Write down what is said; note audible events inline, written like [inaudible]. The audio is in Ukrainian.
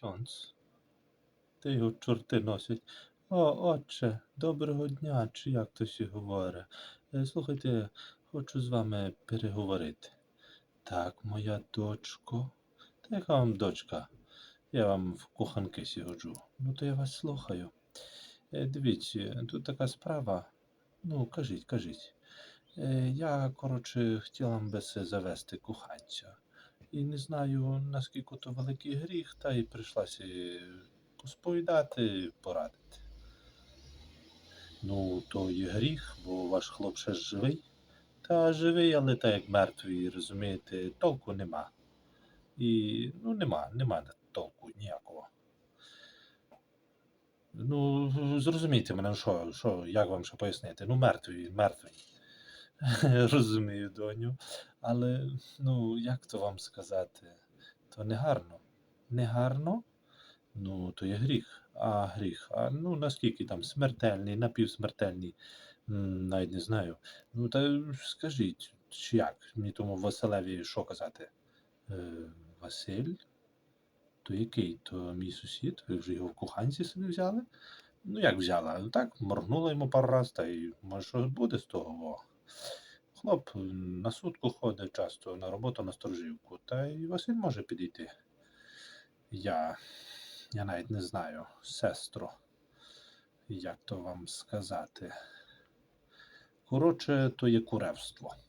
ксьондз. Та його чорти носять. О, отче, доброго дня, чи як то сі говорить. Слухайте, хочу з вами переговорити. Так, моя дочко. Та яка вам дочка? Я вам в коханки сіджу. Ну, то я вас слухаю. Дивіться, тут така справа. Ну, кажіть, кажіть. Я, коротше, хотіла се завести коханця. І не знаю, наскільки то великий гріх, та й прийшлася посповідати, порадити. Ну, то є гріх, бо ваш хлоп ще живий. Та живий, але так як мертвий, розумієте, толку нема. І ну нема, нема толку ніякого. Ну, зрозумійте мене, що, що, як вам ще пояснити? Ну, мертвий, мертвий. [laughs] Розумію, доню. Але, ну, як то вам сказати? То не гарно. Не гарно? Ну, то є гріх. А гріх. А ну наскільки там смертельний, напівсмертельний, навіть не знаю. Ну, та скажіть, чи як? Мені тому Василеві що казати? Е, Василь? То який? То мій сусід? Ви вже його в коханці собі взяли? Ну, як взяла? Ну, Так, моргнула йому пару раз, та й може щось буде з того. Во. Хлоп на сутку ходить часто на роботу на сторожівку, та й Василь може підійти. Я, я навіть не знаю, сестро, як то вам сказати. Коротше, то є куревство.